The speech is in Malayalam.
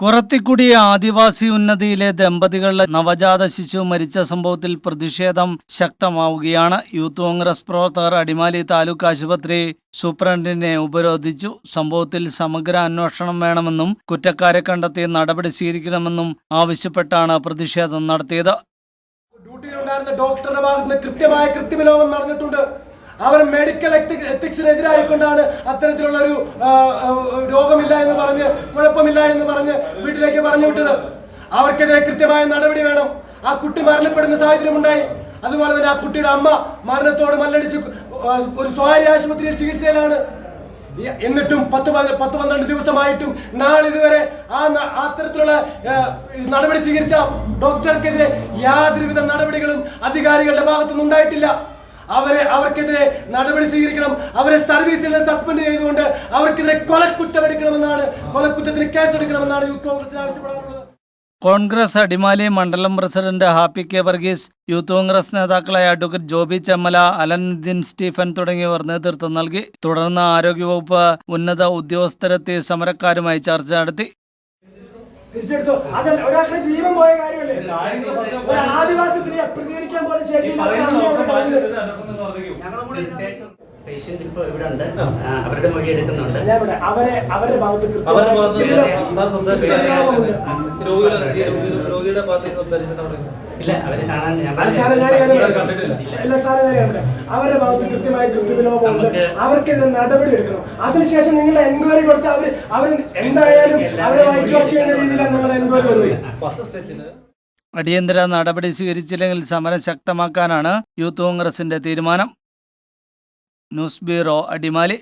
കുറത്തിക്കുടി ആദിവാസി ഉന്നതിയിലെ ദമ്പതികളുടെ നവജാത ശിശു മരിച്ച സംഭവത്തിൽ പ്രതിഷേധം ശക്തമാവുകയാണ്. യൂത്ത് കോൺഗ്രസ് പ്രവർത്തകർ അടിമാലി താലൂക്ക് ആശുപത്രി സൂപ്രണ്ടിനെ ഉപരോധിച്ചു. സംഭവത്തിൽ സമഗ്ര അന്വേഷണം വേണമെന്നും കുറ്റക്കാരെ കണ്ടെത്തി നടപടി സ്വീകരിക്കണമെന്നും ആവശ്യപ്പെട്ടാണ് പ്രതിഷേധം നടത്തിയത്. ഡ്യൂട്ടിയിലുണ്ടായിരുന്ന ഡോക്ടറുടെ ഭാഗത്ത് കൃത്യമായ കൃത്യവിലോകം നടന്നിട്ടുണ്ട്. അവർ മെഡിക്കൽ എത്തിക്സിനെതിരായിക്കൊണ്ടാണ് അത്തരത്തിലുള്ള ഒരു രോഗമില്ല എന്ന് പറഞ്ഞ് കുഴപ്പമില്ല എന്ന് പറഞ്ഞ് വീട്ടിലേക്ക് പറഞ്ഞു വിട്ടത്. അവർക്കെതിരെ കൃത്യമായ നടപടി വേണം. ആ കുട്ടി മരണപ്പെടുന്ന സാഹചര്യം ഉണ്ടായി അതുപോലെ തന്നെ ആ കുട്ടിയുടെ അമ്മ മരണത്തോട് മല്ലടിച്ച് ഒരു സ്വകാര്യ ആശുപത്രിയിൽ ചികിത്സയിലാണ്. എന്നിട്ടും പത്ത് പതി- പത്ത് പന്ത്രണ്ട് ദിവസമായിട്ടും നാളിതുവരെ ആ അത്തരത്തിലുള്ള നടപടി സ്വീകരിച്ച ഡോക്ടർക്കെതിരെ യാതൊരുവിധ നടപടികളും അധികാരികളുടെ ഭാഗത്തുനിന്ന് ഉണ്ടായിട്ടില്ല അവരെ അവർക്കെതിരെ നടപടി സ്വീകരിക്കണം. അവരെ സർവീസിൽ നിന്ന് സസ്പെൻഡ് ചെയ്തുകൊണ്ട് അവർക്കെതിരെ കൊലക്കുറ്റം എടുക്കണമെന്നാണ് കൊലക്കുറ്റത്തിന് കേസെടുക്കണമെന്നാണ് യൂത്ത് കോൺഗ്രസിന് ആവശ്യപ്പെടാറുള്ളത് കോൺഗ്രസ് അടിമാലി മണ്ഡലം president Happy K Varghese youth Congress നേതാക്കളായ അഡ്വക്കേറ്റ് ജോബി ചെമ്മല അലൻദിൻ സ്റ്റീഫൻ തുടങ്ങിയവർ നേതൃത്വം നൽകി. തുടർന്ന് ആരോഗ്യവകുപ്പ് ഉന്നത ഉദ്യോഗസ്ഥരെത്തി സമരക്കാരുമായി ചർച്ച നടത്തി. തിരിച്ചെടുത്തു. അതല്ല ഒരാളുടെ ജീവൻ പോയ കാര്യമല്ലേ? ഒരു ആദിവാസി സ്ത്രീയെ പ്രതികരിക്കാൻ പോലും തീർച്ചയായിട്ടും പേഷ്യന്റ് ഇപ്പൊ ഇവിടെ ഉണ്ട് അവരുടെ മൊഴി എടുക്കുന്നുണ്ട്. അവരെ അവരുടെ ഭാഗത്ത് ഇല്ല. അവരെ കാണാൻ അവരുടെ ഭാഗത്ത് കൃത്യമായ കൃത്യവിലോപമുണ്ട് അവർക്കെതിരെ നടപടി എടുക്കണം. അതിനുശേഷം നിങ്ങൾ എൻക്വയറി കൊടുത്ത് അവർ അവർ എന്തായാലും അവരെ വൈറ്റ് വാഷ് ചെയ്യുന്ന രീതിയിലാണ് നിങ്ങൾ എൻക്വയറി വരുന്നത്. ഫസ്റ്റ് സ്റ്റേജിൽ അടിയന്തര നടപടി സ്വീകരിച്ചില്ലെങ്കിൽ സമരം ശക്തമാക്കാനാണ് യൂത്ത് കോൺഗ്രസിന്റെ തീരുമാനം. News bureau Adimali.